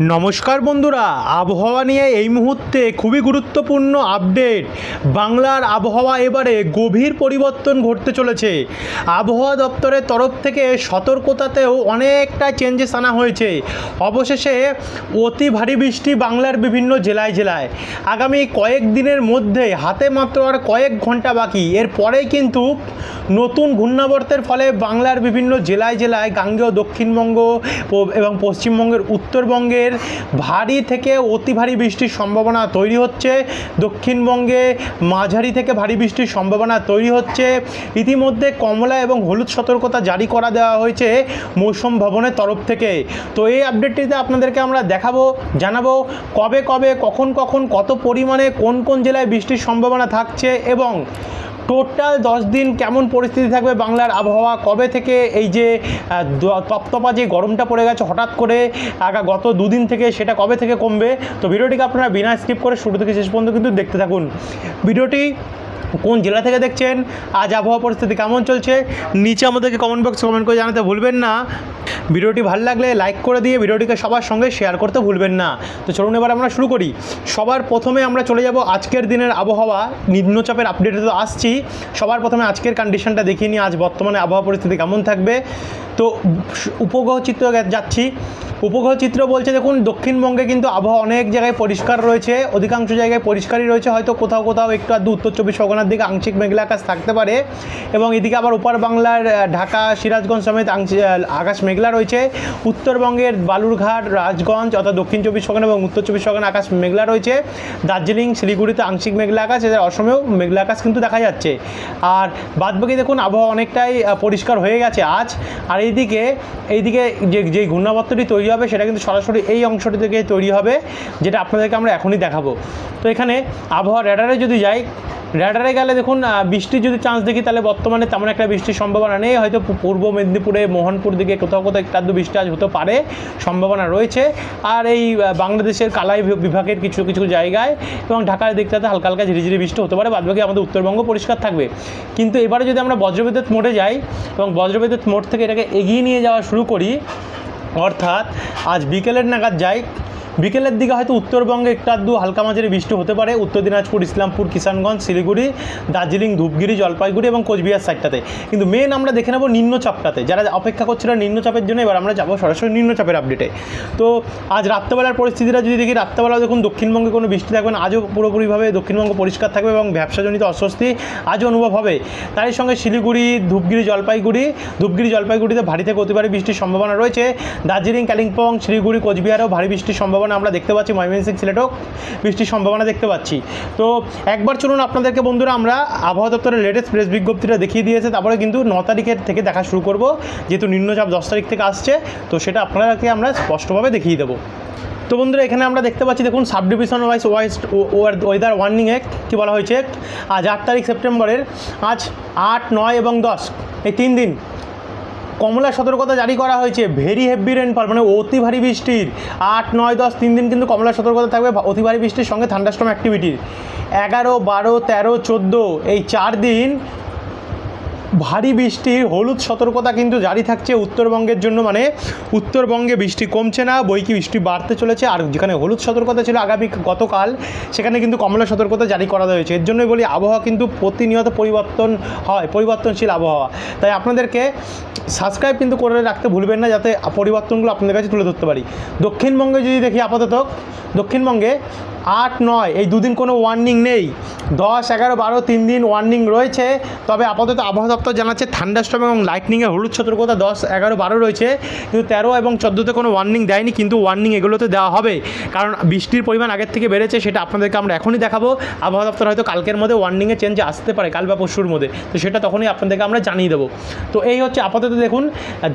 নমস্কার বন্ধুরা, আবহাওয়া নিয়ে এই মুহূর্তে খুবই গুরুত্বপূর্ণ আপডেট। বাংলার আবহাওয়া এবারে গভীর পরিবর্তন ঘটতে চলেছে। আবহাওয়া দপ্তরের তরফ থেকে সতর্কতাতেও অনেকটা চেঞ্জেস আনা হয়েছে। অবশেষে অতি ভারী বৃষ্টি বাংলার বিভিন্ন জেলায় জেলায়। আগামী কয়েক দিনের মধ্যে হাতে মাত্র আর কয়েক ঘণ্টা বাকি। এরপরেই কিন্তু নতুন ঘূর্ণাবর্তের ফলে বাংলার বিভিন্ন জেলায় জেলায় গাঙ্গেয় দক্ষিণবঙ্গ এবং পশ্চিমবঙ্গের উত্তরবঙ্গের ভারী থেকে অতি ভারী বৃষ্টির সম্ভাবনা তৈরি হচ্ছে। দক্ষিণবঙ্গে মাঝারি থেকে ভারী বৃষ্টির সম্ভাবনা তৈরি হচ্ছে। ইতিমধ্যে কমলা এবং হলুদ সতর্কতা জারি করা দেওয়া হয়েছে মৌসুম ভবনের তরফ থেকে। তো এই আপডেটটিতে আপনাদেরকে আমরা দেখাবো, জানাব কবে কবে, কখন কখন, কত পরিমাণে, কোন কোন জেলায় বৃষ্টির সম্ভাবনা থাকছে এবং টোটাল দশ দিন কেমন পরিস্থিতি থাকবে বাংলার আবহাওয়া? কবে থেকে এই যে তপ্তপা যে গরমটা পড়ে গেছে, হঠাৎ করে আগা গত দুদিন থেকে সেটা কবে থেকে কমবে? তো ভিডিওটিকে আপনারা বিনা স্কিপ করে শুরু থেকে শেষ পর্যন্ত কিন্তু দেখতে থাকুন। ভিডিওটি কোন জেলা থেকে দেখছেন? আজ আবহাওয়া পরিস্থিতি কেমন চলছে? নিচে আমাদেরকে কমেন্ট বক্সে কমেন্ট করে জানাতে ভুলবেন না। ভিডিওটি ভালো লাগলে লাইক করে দিয়ে ভিডিওটিকে সবার সঙ্গে শেয়ার করতে ভুলবেন না। তো চলুন এবার আমরা শুরু করি। সবার প্রথমে আমরা চলে যাব আজকের দিনের আবহাওয়া। নিম্নচাপের আপডেটে তো আসছি। সবার প্রথমে আজকের কন্ডিশনটা দেখিয়ে নিই। আজ বর্তমানে আবহাওয়া পরিস্থিতি কেমন থাকবে? তো উপগ্রহ চিত্র যাচ্ছি। উপগ্রহ চিত্র বলছে, দেখুন, দক্ষিণবঙ্গে কিন্তু আবহাওয়া অনেক জায়গায় পরিষ্কার রয়েছে। অধিকাংশ জায়গায় পরিষ্কারই রয়েছে। হয়তো কোথাও কোথাও একটু আধটু উত্তর চব্বিশ পরগনার দিকে আংশিক মেঘলা আকাশ থাকতে পারে। এবং এদিকে আবার উপর বাংলার ঢাকা, সিরাজগঞ্জ সমেত আকাশ মেঘলা রয়েছে। উত্তরবঙ্গের বালুরঘাট, রাজগঞ্জ অর্থাৎ দক্ষিণ চব্বিশ পরগনা এবং উত্তর চব্বিশ পরগনা আকাশ মেঘলা রয়েছে। দার্জিলিং, শিলিগুড়িতে আংশিক মেঘলা আকাশ। এদের অসমেও মেঘলা আকাশ কিন্তু দেখা যাচ্ছে। আর বাদবাকি দেখুন, আবহাওয়া অনেকটাই পরিষ্কার হয়ে গেছে আজ। আর এইদিকে এইদিকে যে যে ঘূর্ণাবর্তটি তৈরি হবে, সেটা কিন্তু সরাসরি এই অংশটি থেকে তৈরি হবে, যেটা আপনাদেরকে আমরা এখনই দেখাবো। তো এখানে আবহাওয়া র্যাডারে যদি যাই র্যাডারে গেলে দেখুন বৃষ্টির যদি চান্স দেখি, তাহলে বর্তমানে তেমন একটা বৃষ্টির সম্ভাবনা নেই। হয়তো পূর্ব মেদিনীপুরে, মোহনপুর দিকে কোথাও কোথাও একটু আধটু বৃষ্টি আজ হতে পারে, সম্ভাবনা রয়েছে। আর এই বাংলাদেশের কালাই বিভাগের কিছু কিছু জায়গায় এবং ঢাকার দিকটাতে হালকা হালকা ঝিরিঝিরি বৃষ্টি হতে পারে, বাদবাকি আমাদের উত্তরবঙ্গ পরিষ্কার থাকবে। কিন্তু এবারে যদি আমরা বজ্রবিদ্যুৎ মোড়ে যাই এবং বজ্রবিদ্যুৎ মোড় থেকে এটাকে এগিয়ে নিয়ে যাওয়া শুরু করি, অর্থাৎ আজ বিকেলের নাগাদ যাই বিকেলের দিকে হয়তো উত্তরবঙ্গে একটু আধটু হালকা মাঝারি বৃষ্টি হতে পারে। উত্তর দিনাজপুর, ইসলামপুর, কিষানগঞ্জ, শিলিগুড়ি, দার্জিলিং, ধূপগিরি, জলপাইগুড়ি এবং কোচবিহার সাইডটাতে। কিন্তু মেন আমরা দেখে নেব নিম্নচাপটাতে। যারা অপেক্ষা করছিল নিম্নচাপের জন্য এবার আমরা যাব সরাসরি নিম্নচাপের আপডেটে তো আজ রাত্রেবেলার পরিস্থিতিটা যদি দেখি রাত্রেবেলা দেখুন দক্ষিণবঙ্গে কোনো বৃষ্টি থাকবে না, আজও পুরোপুরিভাবে দক্ষিণবঙ্গ পরিষ্কার থাকবে এবং ব্যবসাজনিত অস্বস্তি আজও অনুভব হবে। তারই সঙ্গে শিলিগুড়ি, ধূপগিরি, জলপাইগুড়ি, ধূপগিরি, জলপাইগুড়িতে ভারী থেকে অতি ভারী বৃষ্টির সম্ভাবনা রয়েছে। দার্জিলিং, কালিম্পং, শিলিগুড়ি, কোচবিহারেও ভারী বৃষ্টির সম্ভাবনা আমরা দেখতে পাচ্ছি, ময়মনসিং, সিলেটেও বৃষ্টির সম্ভাবনা দেখতে পাচ্ছি। তো একবার চলুন আপনাদেরকে বন্ধুরা, আমরা আবহাওয়া দপ্তরের লেটেস্ট প্রেস বিজ্ঞপ্তিটা দেখিয়ে দিয়েছে, তারপরে কিন্তু ন তারিখের থেকে দেখা শুরু করব, যেহেতু নিম্নচাপ দশ তারিখ থেকে আসছে, তো সেটা আপনাদেরকে আমরা স্পষ্টভাবে দেখিয়ে দেবো। তো বন্ধুরা, এখানে আমরা দেখতে পাচ্ছি, দেখুন subdivision wise wise weather warning ওয়ার্নিংয়ে কী বলা হয়েছে? আজ আট তারিখ সেপ্টেম্বরের, আজ আট, নয় এবং দশ, এই তিন দিন। কমলা সতর্কতা জারি করা হয়েছে। ভেরি হেভি রেনফল মানে অতি ভারী বৃষ্টির। আট, নয়, দশ, তিন দিন কিন্তু কমলা সতর্কতা থাকবে অতি ভারী বৃষ্টির সঙ্গে থান্ডাস্টম অ্যাক্টিভিটির এগারো, বারো, তেরো, চোদ্দ, এই চার দিন ভারী বৃষ্টির হলুদ সতর্কতা কিন্তু জারি থাকছে উত্তরবঙ্গের জন্য। মানে উত্তরবঙ্গে বৃষ্টি কমছে না বইকি বৃষ্টি বাড়তে চলেছে। আর যেখানে হলুদ সতর্কতা ছিল আগামী গতকাল, সেখানে কিন্তু কমলা সতর্কতা জারি করা হয়েছে এর জন্যই বলি, আবহাওয়া কিন্তু প্রতিনিয়ত পরিবর্তন হয়, পরিবর্তনশীল আবহাওয়া। তাই আপনাদেরকে সাবস্ক্রাইব কিন্তু করে রাখতে ভুলবেন না, যাতে পরিবর্তনগুলো আপনাদের কাছে তুলে ধরতে পারি। দক্ষিণবঙ্গে যদি দেখি আপাতত, দক্ষিণবঙ্গে আট নয়, এই দুদিন কোনো ওয়ার্নিং নেই। দশ, এগারো, বারো, তিন দিন ওয়ার্নিং রয়েছে। তবে আপাতত আবহাওয়া দপ্তর জানাচ্ছে থান্ডাস্টম এবং লাইটনিংয়ে হলুদ সতর্কতা দশ, এগারো, বারো রয়েছে। কিন্তু তেরো এবং চোদ্দোতে কোনো ওয়ার্নিং দেয়নি, কিন্তু ওয়ার্নিং এগুলোতে দেওয়া হবে। কারণ বৃষ্টির পরিমাণ আগের থেকে বেড়েছে, সেটা আপনাদেরকে আমরা এখনই দেখাবো। আবহাওয়া দপ্তর হয়তো কালকের মধ্যে ওয়ার্নিংয়ে চেঞ্জ আসতে পারে, কাল বা পরশুর মধ্যে। তো সেটা তখনই আপনাদেরকে আমরা জানিয়ে দেবো। তো এই হচ্ছে আপাতত দেখুন,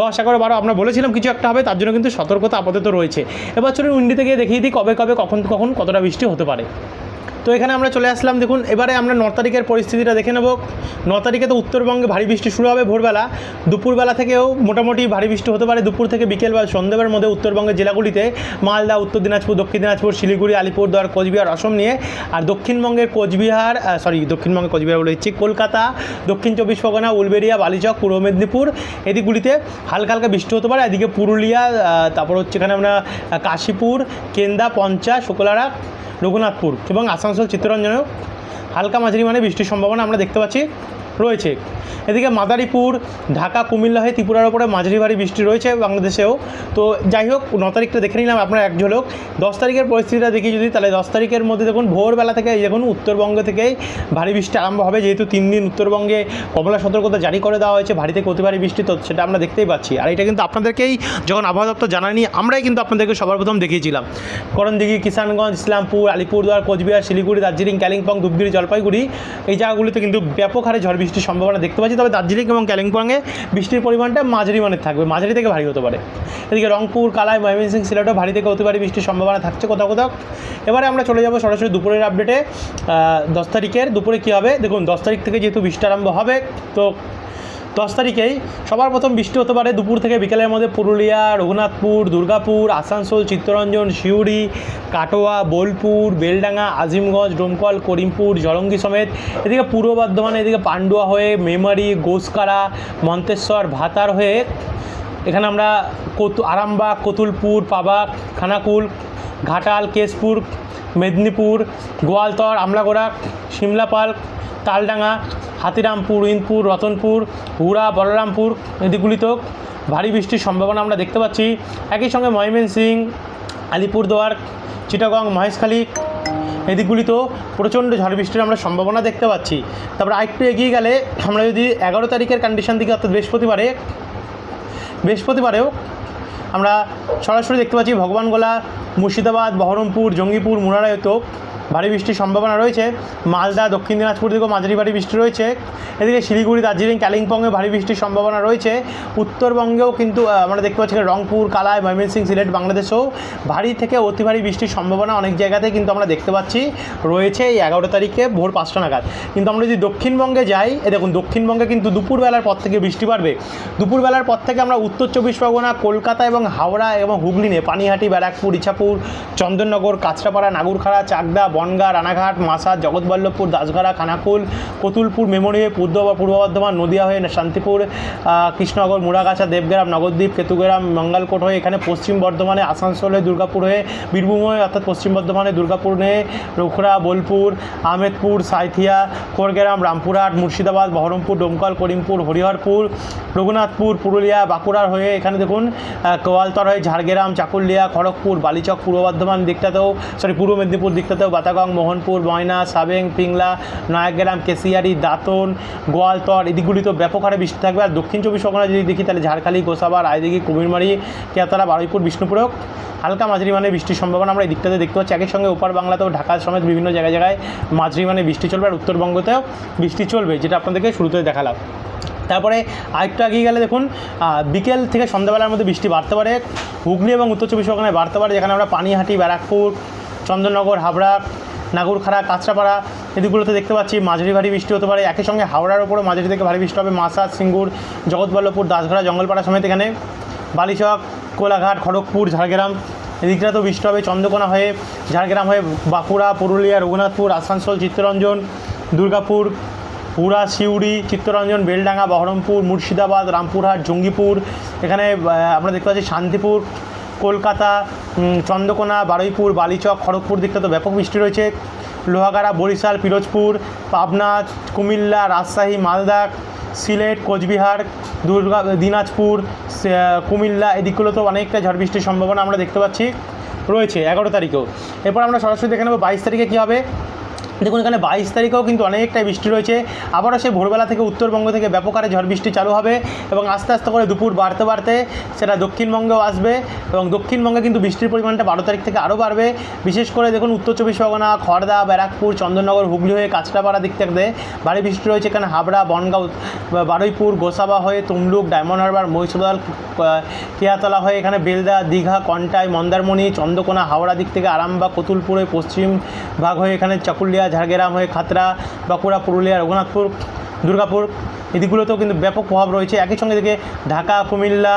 দশ, এগারো, বারো আমরা বলেছিলাম কিছু একটা হবে, তার জন্য কিন্তু সতর্কতা আপাতত রয়েছে। এবার চলুন উইন্ডিতে গিয়ে দেখিয়ে দিই, কবে কবে, কখন কখন, কতটা বৃষ্টি হতে পারে। তো এখানে আমরা চলে আসলাম, দেখুন, এবারে আমরা ন তারিখের পরিস্থিতিটা দেখে নেব। ন তারিখে তো উত্তরবঙ্গে ভারী বৃষ্টি শুরু হবে ভোরবেলা। দুপুরবেলা থেকেও মোটামুটি ভারী বৃষ্টি হতে পারে। দুপুর থেকে বিকেল বা সন্ধ্যেবের মধ্যে উত্তরবঙ্গের জেলাগুলিতে মালদা, উত্তর দিনাজপুর, দক্ষিণ দিনাজপুর, শিলিগুড়ি, আলিপুরদুয়ার, কোচবিহার, অসম নিয়ে। আর দক্ষিণবঙ্গের কোচবিহার সরি দক্ষিণবঙ্গের কোচবিহার বলে দিচ্ছি, কলকাতা, দক্ষিণ চব্বিশ পরগনা, উলবেড়িয়া, বালিচক, পূর্ব মেদিনীপুর এদিকগুলিতে হালকা হালকা বৃষ্টি হতে পারে। এদিকে পুরুলিয়া তারপর হচ্ছে এখানে আমরা কাশীপুর, কেন্দা পঞ্চা শুকলারা রঘুনাথপুর এবং আসানসোল চিত্তরঞ্জনেও হালকা মাঝারি মানে বৃষ্টির সম্ভাবনা আমরা দেখতে পাচ্ছি। রয়েছে। এদিকে মাদারীপুর, ঢাকা, কুমিল্লা হয়ে ত্রিপুরার ওপরে মাঝারি ভারী বৃষ্টি রয়েছে বাংলাদেশেও। তো যাই হোক, ন তারিখটা দেখে নিলাম, আপনার এক ঝলক দশ তারিখের পরিস্থিতিটা দেখি যদি, তাহলে দশ তারিখের মধ্যে দেখুন, ভোরবেলা থেকে দেখুন, উত্তরবঙ্গ থেকেই ভারী বৃষ্টি আরম্ভ হবে। যেহেতু তিন দিন উত্তরবঙ্গে কমলা সতর্কতা জারি করে দেওয়া হয়েছে, ভারী থেকে অতি ভারী বৃষ্টি, তো সেটা আমরা দেখতেই পাচ্ছি। আর এটা কিন্তু আপনাদেরকেই যখন আবহাওয়া দপ্তর জানায়নি, আমরাই কিন্তু আপনাদেরকে সবার প্রথম দেখিয়েছিলাম। করণ করণদিঘি, কিষানগঞ্জ, ইসলামপুর, আলিপুরদুয়ার, কোচবিহার, শিলিগুড়ি, দার্জিলিং, কালিম্পং, ধূপগুড়ি, জলপাইগুড়ি, এই জায়গাগুলিতে কিন্তু ব্যাপক হারে ঝড় বৃষ্টির সম্ভাবনা দেখতে পাচ্ছি। তবে দার্জিলিং এবং কালিম্পংয়ে বৃষ্টির পরিমাণটা মাঝারি মানের থাকবে, মাঝারি থেকে ভারী হতে পারে। এদিকে রংপুর কালায় ময়মনসিং সিলেটও ভারী থেকে হতে পারে বৃষ্টির সম্ভাবনা থাকছে কোথাও কোথাও। এবারে আমরা চলে যাব সরাসরি দুপুরের আপডেটে দশ তারিখের দুপুরে কী হবে? দেখুন, দশ তারিখ থেকে যেহেতু বৃষ্টি আরম্ভ হবে, তো দশ তারিখেই সবার প্রথম বৃষ্টি হতে পারে। দুপুর থেকে বিকেলের মধ্যে পুরুলিয়া, রঘুনাথপুর, দুর্গাপুর, আসানসোল, চিত্তরঞ্জন, সিউড়ি, কাটোয়া, বোলপুর, বেলডাঙ্গা, আজিমগঞ্জ, ডোমকল, করিমপুর, জলঙ্গি সমেত। এদিকে পূর্ব বর্ধমান এদিকে পান্ডুয়া হয়ে মেমারি, গোসকারা, মন্তেশ্বর, ভাতার হয়ে এখানে আমরা কতু আরামবাগ, কতুলপুর পাবাক খানাকুল, ঘাটাল, কেশপুর, মেদিনীপুর, গোয়ালতর, আমলাগোড়া, সিমলাপাল তালডাঙ্গা, হাতিরামপুর, ইনপুর, রতনপুর, হুড়া, বলরামপুর এদিকগুলিতেও ভারী বৃষ্টির সম্ভাবনা আমরা দেখতে পাচ্ছি। একই সঙ্গে ময়মনসিং, আলিপুরদুয়ার, চিটাগং, মহেশখালী এদিকগুলিতেও প্রচণ্ড ঝড় বৃষ্টির আমরা সম্ভাবনা দেখতে পাচ্ছি। তারপর আরেকটু এগিয়ে গেলে আমরা যদি এগারো তারিখের কন্ডিশন দিকে অর্থাৎ বৃহস্পতিবারে, বৃহস্পতিবারেও আমরা সরাসরি দেখতে পাচ্ছি ভগবানগোলা, মুর্শিদাবাদ, বহরমপুর, জঙ্গিপুর মুরারায়তেও ভারী বৃষ্টির সম্ভাবনা রয়েছে। মালদা, দক্ষিণ দিনাজপুর দিকেও মাঝারি ভারী বৃষ্টি রয়েছে। এদিকে শিলিগুড়ি, দার্জিলিং কালিম্পংয়ে ভারী বৃষ্টির সম্ভাবনা রয়েছে। উত্তরবঙ্গেও কিন্তু আমরা দেখতে পাচ্ছি রংপুর, কালাই, ময়মনসিংহ, সিলেট, বাংলাদেশেও ভারী থেকে অতি ভারী বৃষ্টির সম্ভাবনা অনেক জায়গাতে কিন্তু আমরা দেখতে পাচ্ছি। রয়েছে এই এগারো তারিখে ভোর পাঁচটা নাগাদ। কিন্তু আমরা যদি দক্ষিণবঙ্গে যাই, এ দেখুন, দক্ষিণবঙ্গে কিন্তু দুপুরবেলার পর থেকে বৃষ্টি বাড়বে। দুপুরবেলার পর থেকে আমরা উত্তর চব্বিশ পরগনা, কলকাতা এবং হাওড়া এবং হুগলি নিয়ে পানিহাটি, ব্যারাকপুর, ইছাপুর, চন্দননগর, কাঁচরাপাড়া, নাগুরখাড়া, চাকদা বনগা, রানাঘাট মাসাদ জগৎবল্লভপুর, দাসগাড়া, খানাকুল, কতুলপুর মেমোরি পূর্ব পূর্ব বর্ধমান, নদিয়া হয়ে শান্তিপুর কৃষ্ণনগর, মুড়াগাছা, দেবগ্রাম, নগরদ্বীপ, কেতুগ্রাম, মঙ্গলকোট হয়ে এখানে পশ্চিম বর্ধমানে আসানসোল হয়ে দুর্গাপুর হয়ে বীরভূম হয়ে অর্থাৎ পশ্চিম বর্ধমানে দুর্গাপুর হয়ে রুখড়া বোলপুর, আহমেদপুর, সাঁইথিয়া খড়গ্রাম রামপুরহাট, মুর্শিদাবাদ, বহরমপুর, ডোমকল, করিমপুর, হরিহরপুর, রঘুনাথপুর, পুরুলিয়া, বাঁকুড়ার হয়ে এখানে দেখুন কোয়ালতর হয়ে ঝাড়গ্রাম, চাকুলিয়া, খড়গপুর, বালিচক, পূর্ব বর্ধমান দিকটাতেও সরি পূর্ব মেদিনীপুর দিকটাতেও বাতাগং মোহনপুর, ময়না, সাবেং, পিংলা, নয়াগ্রাম, কেশিয়ারি, দাঁতন, গোয়ালতর এদিকগুলিতেও ব্যাপক হারে বৃষ্টি থাকবে। আর দক্ষিণ চব্বিশ পরগনা যদি দেখি, তাহলে ঝাড়খালি, গোসাবা, রায়দিঘি, কুমিরমারি কেতালা বারুইপুর, বিষ্ণুপুরেও হালকা মাঝারি মানে বৃষ্টির সম্ভাবনা আমরা দিকটাতে দেখতে পাচ্ছি। একই সঙ্গে ওপার বাংলাতেও ঢাকা সমেত বিভিন্ন জায়গায় জায়গায় মাঝারি মানে বৃষ্টি চলবে আর উত্তরবঙ্গতেও বৃষ্টি চলবে, যেটা আপনাদেরকে শুরুতে দেখালাম। তারপরে আরেকটু এগিয়ে গেলে দেখুন বিকেল থেকে সন্ধ্যাবেলার মধ্যে বৃষ্টি বাড়তে পারে। হুগলি এবং উত্তর চব্বিশ পরগনায় বাড়তে পারে, যেখানে আমরা পানিহাটি, ব্যারাকপুর চন্দননগর, হাবড়া, নাগুরখাড়া, কাঁচরাপাড়া এদিকগুলোতে দেখতে পাচ্ছি মাঝারি ভারী বৃষ্টি হতে পারে। একই সঙ্গে হাওড়ার ওপরও মাঝারি থেকে ভারী বৃষ্টি হবে। মাসাদ সিঙ্গুর, জগৎবল্লভপুর, দাসঘাড়া, জঙ্গলপাড়া সমেত এখানে। বালিচক, কোলাঘাট, খড়গপুর, ঝাড়গ্রাম এদিকটা তো বৃষ্টি হবে। চন্দ্রকোনা হয়ে ঝাড়গ্রাম হয়ে বাঁকুড়া, পুরুলিয়া, রঘুনাথপুর, আসানসোল, চিত্তরঞ্জন, দুর্গাপুর, পুরা, সিউড়ি, চিত্তরঞ্জন, বেলডাঙ্গা, বহরমপুর, মুর্শিদাবাদ, রামপুরহাট, জঙ্গিপুর। এখানে আমরা দেখতে পাচ্ছি শান্তিপুর কলকাতা চন্দ্রকোনা, বারুইপুর, বালিচক, খড়গপুর দিকটা তো ব্যাপক বৃষ্টি রয়েছে। লোহাগাড়া, বরিশাল, পিরোজপুর, পাবনা, কুমিল্লা, রাজশাহী, মালদা, সিলেট, কোচবিহার, দুর্গা, দিনাজপুর কুমিল্লা এদিকগুলোতেও অনেকটা ঝড় বৃষ্টির সম্ভাবনা আমরা দেখতে পাচ্ছি। রয়েছে, এগারো তারিখেও। এরপর আমরা সরাসরি দেখে নেব বাইশ তারিখে কী হবে। দেখুন, এখানে বাইশ তারিখেও কিন্তু অনেকটাই বৃষ্টি রয়েছে। আবারও সে ভোরবেলা থেকে উত্তরবঙ্গ থেকে ব্যাপক হারে ঝড় বৃষ্টি চালু হবে এবং আস্তে আস্তে করে দুপুর বাড়তে বাড়তে সেটা দক্ষিণবঙ্গেও আসবে এবং দক্ষিণবঙ্গে কিন্তু বৃষ্টির পরিমাণটা বারো তারিখ থেকে আরও বাড়বে। বিশেষ করে দেখুন, উত্তর চব্বিশ পরগনা খড়দা ব্যারাকপুর, চন্দননগর, হুগলি হয়ে কাঁচরাপাড়া দিক থেকে ভারী বৃষ্টি রয়েছে। এখানে হাবড়া, বনগাঁও বারুইপুর, গোসাবা হয়ে তমলুক, ডায়মন্ড হারবার মহিষাদল কেয়াতলা হয়ে এখানে বেলদা, দীঘা, কন্টাই, মন্দারমণি, চন্দ্রকোনা, হাওড়া দিক থেকে আরামবাগ, কতুলপুর পশ্চিম ভাগ হয়ে এখানে চাকুলিয়া ঝাড়গ্রাম হয়ে খাতড়া, বাঁকুড়া, পুরুলিয়া, রঘুনাথপুর, দুর্গাপুর এদিকগুলোতেও কিন্তু ব্যাপক প্রভাব রয়েছে। একই সঙ্গে দিকে ঢাকা, কুমিল্লা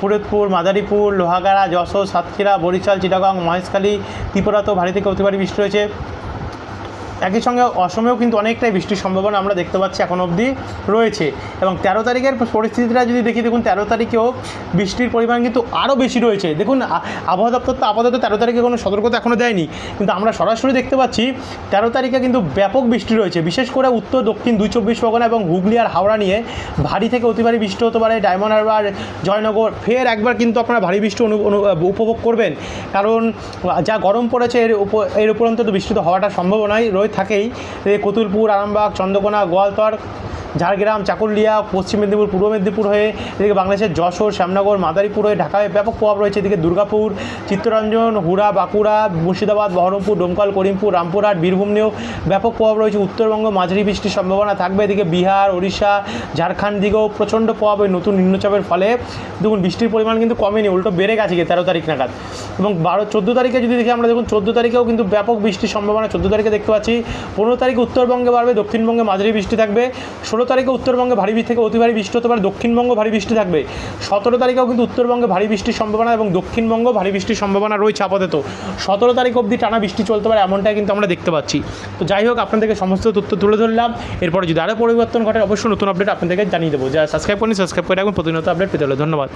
ফরিদপুর, মাদারীপুর, লোহাগাড়া, যশোর, সাতক্ষীরা, বরিশাল, চিটাগাং, মহেশখালী, ত্রিপুরাতেও ভারী থেকে অতি ভারী বৃষ্টি রয়েছে। একই সঙ্গে অসমেও কিন্তু অনেকটাই বৃষ্টির সম্ভাবনা আমরা দেখতে পাচ্ছি এখন অবধি রয়েছে। এবং তেরো তারিখের পরিস্থিতিটা যদি দেখি, দেখুন, তেরো তারিখেও বৃষ্টির পরিমাণ কিন্তু আরও বেশি রয়েছে। দেখুন আবহাওয়া দপ্তর তো আপাতত তেরো তারিখে কোনো সতর্কতা এখনও দেয়নি। কিন্তু আমরা সরাসরি দেখতে পাচ্ছি, তেরো তারিখে কিন্তু ব্যাপক বৃষ্টি রয়েছে। বিশেষ করে উত্তর, দক্ষিণ, দুই চব্বিশ পরগনা এবং হুগলি আর হাওড়া নিয়ে ভারী থেকে অতি ভারী বৃষ্টি হতে পারে। ডায়মন্ড হারবার, জয়নগর, ফের একবার কিন্তু আপনারা ভারী বৃষ্টি উপভোগ করবেন। কারণ যা গরম পড়েছে, এর উপর, এর উপরন্ত বৃষ্টি তো হওয়াটা সম্ভাবনাই রয়ে থাকেই। কতুলপুর আরামবাগ চন্দ্রকোনা গোয়ালতর ঝাড়গ্রাম, চাকুলিয়া, পশ্চিম মেদিনীপুর, পূর্ব মেদিনীপুর হয়ে এদিকে বাংলাদেশের যশোর, শ্যামনগর, মাদারীপুর হয়ে ঢাকায় ব্যাপক প্রভাব রয়েছে। এদিকে দুর্গাপুর, চিত্তরঞ্জন, হুড়া, বাঁকুড়া, মুর্শিদাবাদ, বহরমপুর, ডোমকল, করিমপুর, রামপুরহাট, বীরভূম নিয়েও ব্যাপক প্রভাব রয়েছে। উত্তরবঙ্গ, মাঝারি বৃষ্টির সম্ভাবনা থাকবে। এদিকে বিহার, ওড়িশা, ঝাড়খণ্ড দিকেও প্রচণ্ড প্রভাব ওই নতুন নিম্নচাপের ফলে। দেখুন, বৃষ্টির পরিমাণ কিন্তু কমেনি, উল্টো বেড়ে গেছে গিয়ে তেরো তারিখ নাগাদ। এবং বারো, চোদ্দ তারিখে যদি দেখি আমরা, দেখুন, চোদ্দ তারিখেও কিন্তু ব্যাপক বৃষ্টির সম্ভাবনা, চোদ্দ তারিখে দেখতে পাচ্ছি। পনেরো তারিখে উত্তরবঙ্গে বাড়বে, দক্ষিণবঙ্গে মাঝারি বৃষ্টি থাকবে। ষোলো তারিখে উত্তরবঙ্গে ভারী বৃষ্টি থেকে অতি ভারী বৃষ্টি হতে পারে, দক্ষিণবঙ্গ ভারী বৃষ্টি থাকবে। সতেরো তারিখেও কিন্তু উত্তরবঙ্গে ভারী বৃষ্টির সম্ভাবনা এবং দক্ষিণবঙ্গ ভারী বৃষ্টির সম্ভাবনা রয়েছে আপাতত। সতেরো তারিখ অবধি টানা বৃষ্টি চলতে পারে, এমনটাই কিন্তু আমরা দেখতে পাচ্ছি। তো যাই হোক, আপনাদেরকে সমস্ত তথ্য তুলে ধরলাম। এরপরে যদি আরও পরিবর্তন ঘটে, অবশ্যই নতুন আপডেট আপনাদেরকে জানিয়ে দেবো। যা সাবস্ক্রাইব করেন সাবস্ক্রাইব করে রাখুন। প্রতিনিয়ত আপডেট পেতে হলে ধন্যবাদ।